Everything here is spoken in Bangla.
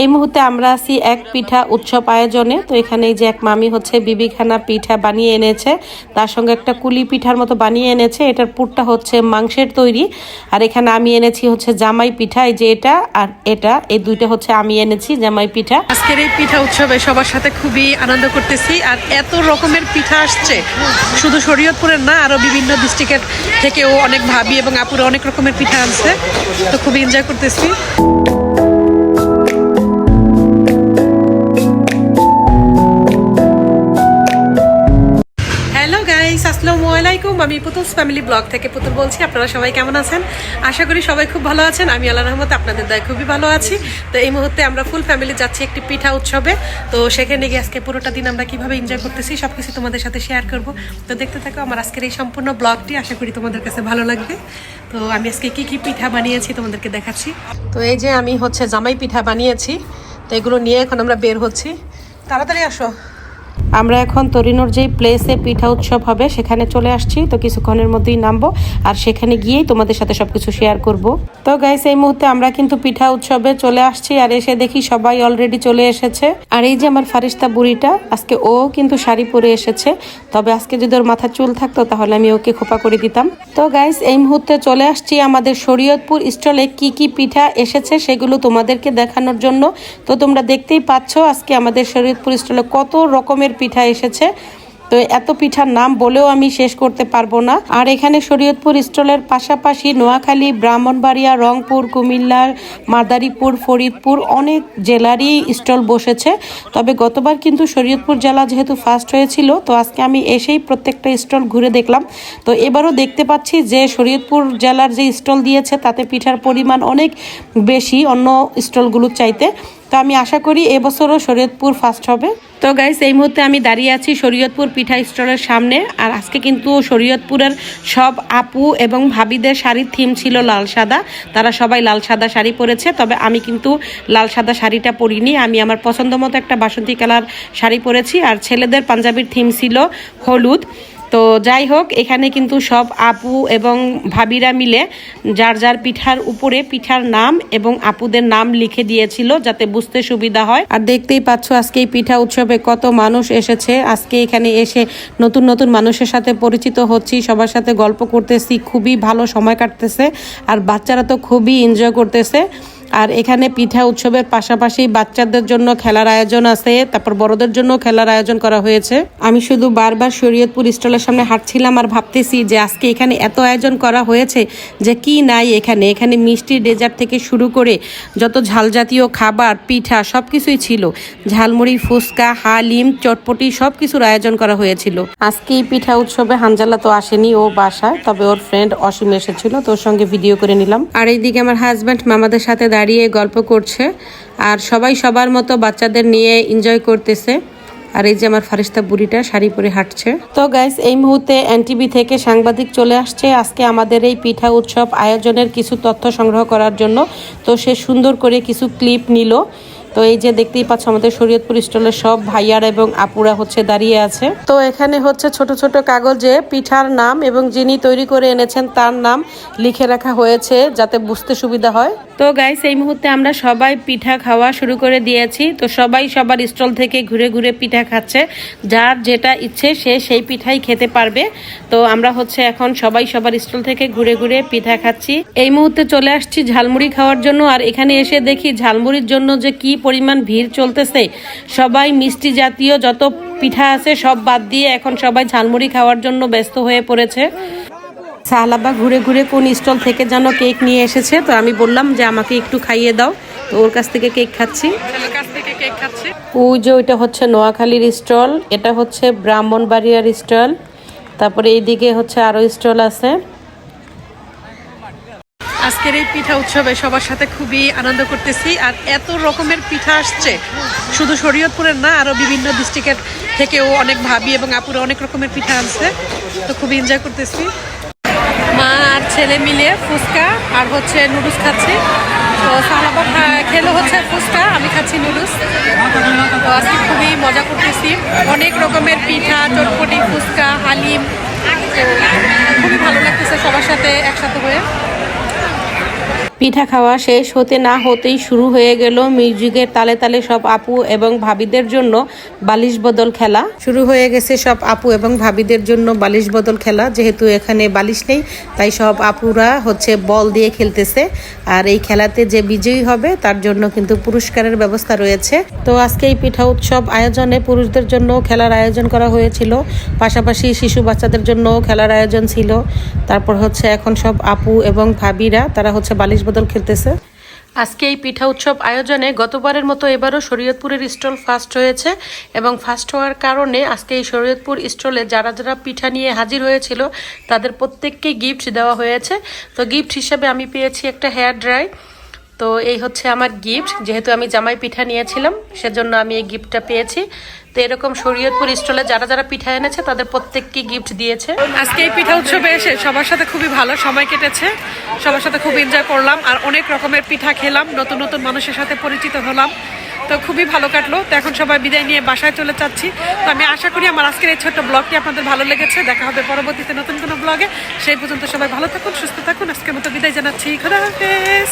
এই মুহূর্তে আমরা আছি এক পিঠা উৎসব আয়োজনে। তো এখানে যে এক মামি হচ্ছে বিবিখানা পিঠা বানিয়ে এনেছে, তার সঙ্গে একটা কুলি পিঠার মতো বানিয়ে এনেছে। এটার পুরটা হচ্ছে মাংসের তৈরি। আর এখানে আমি এনেছি হচ্ছে জামাই পিঠা, এই যে এটা আর এটা, এই দুইটা হচ্ছে আমি এনেছি জামাই পিঠা। আজকের এই পিঠা উৎসবে সবার সাথে খুবই আনন্দ করতেছি। আর এত রকমের পিঠা আসছে, শুধু শরীয়তপুরের না, আরও বিভিন্ন ডিস্ট্রিক্টের থেকেও অনেক ভাবি এবং আপুরে অনেক রকমের পিঠা আনছে। তো খুবই এনজয় করতেছি। গাইস আসসালামু আলাইকুম। আমি পুতুলস ফ্যামিলি ব্লগ থেকে পুতুল বলছি। আপনারা সবাই কেমন আছেন? আশা করি সবাই খুব ভালো আছেন। আমি আল্লাহ রহমত আপনাদের দয় খুবই ভালো আছি। তো এই মুহূর্তে আমরা ফুল ফ্যামিলি যাচ্ছি একটি পিঠা উৎসবে। তো সেখানে গিয়ে আজকে পুরোটা দিন আমরা কীভাবে এনজয় করতেছি সব কিছু তোমাদের সাথে শেয়ার করব। তো দেখতে থাকো, আমার আজকের এই সম্পূর্ণ ব্লগটি। আশা করি তোমাদের কাছে ভালো লাগবে। তো আমি আজকে কি কি পিঠা বানিয়েছি তোমাদেরকে দেখাচ্ছি। তো এই যে আমি হচ্ছে জামাই পিঠা বানিয়েছি। তো এগুলো নিয়ে এখন আমরা বের হচ্ছি। তাড়াতাড়ি আসো। আমরা এখন তরিনোর যেই প্লেসে পিঠা উৎসব হবে, সেখানে চলে আসছি। তো কিছুক্ষণের মধ্যেই নামবো, আর সেখানে গিয়েই তোমাদের সাথে সবকিছু শেয়ার করব। তো গাইস এই মুহূর্তে আমরা কিন্তু পিঠা উৎসবে চলে আসছি, আর এসে দেখি সবাই অলরেডি চলে এসেছে। আর এই যে আমার ফারিস্তা বুড়িটা, আজকে ও কিন্তু শাড়ি পরে এসেছে। তবে আজকে যদি ওর মাথা চুল থাকতো, তাহলে আমি ওকে খোপা করে দিতাম। তো গাইস এই মুহূর্তে চলে আসছি আমাদের শরীয়তপুর স্টলে কি কি পিঠা এসেছে, সেগুলো তোমাদেরকে দেখানোর জন্য। তো তোমরা দেখতেই পাচ্ছ, আজকে আমাদের শরীয়তপুর স্টলে কত রকমের পিঠা এসেছে। তো এত পিঠার নাম বলেও আমি শেষ করতে পারব না। আর এখানে শরীয়তপুর স্টলের পাশাপাশি নোয়াখালী, ব্রাহ্মণবাড়িয়া, রংপুর কুমিল্লা মাদারীপুর, ফরিদপুর অনেক জেলারই স্টল বসেছে। তবে গতবার কিন্তু শরীয়তপুর জেলা যেহেতু ফার্স্ট হয়েছিল, তো আজকে আমি এসেই প্রত্যেকটা স্টল ঘুরে দেখলাম। তো এবারও দেখতে পাচ্ছি যে শরীয়তপুর জেলার যে স্টল দিয়েছে, তাতে পিঠার পরিমাণ অনেক বেশি অন্য স্টলগুলোর চাইতে। তো আমি আশা করি এবছরও শরীয়তপুর ফার্স্ট হবে। তো গাইস এই মুহূর্তে আমি দাঁড়িয়ে আছি শরীয়তপুর পিঠা স্টলের সামনে। আর আজকে কিন্তু শরীয়তপুরের সব আপু এবং ভাবিদের শাড়ির থিম ছিল লাল সাদা। তারা সবাই লাল সাদা শাড়ি পরেছে। তবে আমি কিন্তু লাল সাদা শাড়িটা পরিনি। আমি আমার পছন্দ মতো একটা বাসন্তী কালার শাড়ি পরেছি। আর ছেলেদের পাঞ্জাবির থিম ছিল হলুদ। তো যাই হোক, এখানে কিন্তু সব আপু এবং ভাবিরা মিলে যার যার পিঠার উপরে পিঠার নাম এবং আপুদের নাম লিখে দিয়েছিল যাতে বুঝতে সুবিধা হয়। আর দেখতেই পাচ্ছ আজকে এই পিঠা উৎসবে কত মানুষ এসেছে। আজকে এখানে এসে নতুন নতুন মানুষের সাথে পরিচিত হচ্ছি, সবার সাথে গল্প করতেছি, খুবই ভালো সময় কাটতেছে, আর বাচ্চারা তো খুবই এনজয় করতেছে। আর এখানে পিঠা উৎসবের পাশাপাশি বাচ্চাদের জন্য খেলার আয়োজন আছে, তারপর বড়দের জন্য খেলার আয়োজন করা হয়েছে। আমি শুধু বারবার শরীয়তপুর স্টলের সামনে হাঁটছিলাম আর ভাবতেছি যে আজকে এখানে এত আয়োজন করা হয়েছে যে কি নাই এখানে। এখানে মিষ্টি ডেজার্ট থেকে শুরু করে যত ঝাল জাতীয় খাবার, পিঠা সব কিছুই ছিল। ঝালমুড়ি, ফুচকা, হালিম, চটপটি সব কিছুর আয়োজন করা হয়েছিল। আজকে পিঠা উৎসবে হানজালা তো আসেনি ও বাসায়, তবে ওর ফ্রেন্ড অসীম এসেছিল, তোর সঙ্গে ভিডিও করে নিলাম। আর এইদিকে আমার হাজব্যান্ড মামাদের সাথে দাঁড়িয়ে গল্প করছে। আর সবাই সবার মতো বাচ্চাদের নিয়ে এনজয় করতেছে। আর এই যে আমার ফারিস্তা বুড়িটা শাড়ি পরে হাঁটছে। তো গাইস এই মুহূর্তে এনটিভি থেকে সাংবাদিক চলে আসছে। আজকে আমাদের এই পিঠা উৎসব আয়োজনের কিছু তথ্য সংগ্রহ করার জন্য। তো সে সুন্দর করে কিছু ক্লিপ নিল। তো এই যে দেখতেই পাচ্ছ আমাদের শরীয়তপুর স্টলের সব ভাইয়ার এবং আপুরা হচ্ছে দাঁড়িয়ে আছে। তো এখানে হচ্ছে ছোট ছোট কাগজে পিঠার নাম এবং যিনি তৈরি করে এনেছেন তার নাম লিখে রাখা হয়েছে যাতে বুঝতে সুবিধা হয়। তো গাইস এই মুহূর্তে আমরা সবাই পিঠা খাওয়া শুরু করে দিয়েছি। তো সবাই সবার স্টল থেকে ঘুরে ঘুরে পিঠা খাচ্ছে। যার যেটা ইচ্ছে সে সেই পিঠাই খেতে পারবে। তো আমরা হচ্ছে এখন সবাই সবার স্টল থেকে ঘুরে ঘুরে পিঠা খাচ্ছি। এই মুহূর্তে চলে আসছি ঝালমুড়ি খাওয়ার জন্য। আর এখানে এসে দেখি ঝালমুড়ির জন্য যে কি পরিমাণ ভিড় চলতেছে। সবাই মিষ্টি জাতীয় যত পিঠা আছে সব বাদ দিয়ে এখন সবাই ঝালমুড়ি খাওয়ার জন্য ব্যস্ত হয়ে পড়েছে। সাহালাবা ঘুরে ঘুরে কোন স্টল থেকে যেন কেক নিয়ে এসেছে? তো আমি বললাম যে আমাকে একটু খাইয়ে দাও। তো ওর কাছ থেকে কেক খাচ্ছি। ওই যে ওইটা হচ্ছে নোয়াখালীর স্টল এটা হচ্ছে ব্রাহ্মণবাড়িয়ার স্টল। তারপরে এইদিকে হচ্ছে আরও স্টল আছে। আজকের এই পিঠা উৎসবে সবার সাথে খুবই আনন্দ করতেছি আর এত রকমের পিঠা আসছে। শুধু শরীয়তপুরের না আরও বিভিন্ন ডিস্ট্রিক্টের থেকেও অনেক ভাবি এবং আপুরা অনেক রকমের পিঠা আনছে। তো খুবই এনজয় করতেছি। মা আর ছেলে মিলে ফুচকা আর হচ্ছে নুডলস খাচ্ছি। তো সারাবা খেলো হচ্ছে ফুচকা, আমি খাচ্ছি নুডলস। তো আজকে খুবই মজা করতেছি। অনেক রকমের পিঠা, চটপটি, ফুচকা, হালিম। খুবই ভালো লাগতেছে সবার সাথে একসাথে হয়ে পিঠা খাওয়া শেষ হতে না হতেই শুরু হয়ে গেল মিউজিকের তালে তালে সব আপু এবং ভাবিদের জন্য বালিশ বদল খেলা। শুরু হয়ে গেছে সব আপু এবং ভাবিদের জন্য বালিশ বদল খেলা। যেহেতু এখানে বালিশ নেই, তাই সব আপুরা হচ্ছে বল দিয়ে খেলতেছে। আর এই খেলাতে যে বিজয়ী হবে, তার জন্য কিন্তু পুরস্কারের ব্যবস্থা রয়েছে। তো আজকে এই পিঠা উৎসব আয়োজনে পুরুষদের জন্য খেলার আয়োজন করা হয়েছিল। পাশাপাশি শিশু বাচ্চাদের জন্য খেলার আয়োজন ছিল। তারপর হচ্ছে এখন সব আপু এবং ভাবিরা, তারা হচ্ছে বালিশ বদল খেলতেছে। আজকে এই পিঠা উৎসব আয়োজনে গতবারের মতো এবারও শরীয়তপুরের স্টল ফার্স্ট হয়েছে এবং ফার্স্ট হওয়ার কারণে আজকে এই শরীয়তপুর স্টলে যারা যারা পিঠা নিয়ে হাজির হয়েছিল, তাদের প্রত্যেককে গিফট দেওয়া হয়েছে। তো গিফট হিসাবে আমি পেয়েছি একটা হেয়ার ড্রাই। তো এই হচ্ছে আমার গিফট যেহেতু আমি জামাই পিঠা নিয়েছিলাম, সেজন্য আমি এই গিফটটা পেয়েছি। তো এরকম শরীয়তপুর স্টলে যারা যারা পিঠা এনেছে, তাদের প্রত্যেককে গিফট দিয়েছে। আজকে এই পিঠা উৎসবে এসে সবার সাথে খুবই ভালো সময় কেটেছে। সবার সাথে খুব এনজয় করলাম আর অনেক রকমের পিঠা খেলাম, নতুন নতুন মানুষের সাথে পরিচিত হলাম। তো খুবই ভালো কাটলো। তো এখন সবাই বিদায় নিয়ে বাসায় চলে যাচ্ছি। তো আমি আশা করি আমার আজকের এই ছোট্ট ব্লগটি আপনাদের ভালো লেগেছে। দেখা হবে পরবর্তীতে নতুন কোনো ব্লগে। সেই পর্যন্ত সবাই ভালো থাকুন, সুস্থ থাকুন। আজকের মতো বিদায় জানাচ্ছি। খুদা হাফেজ।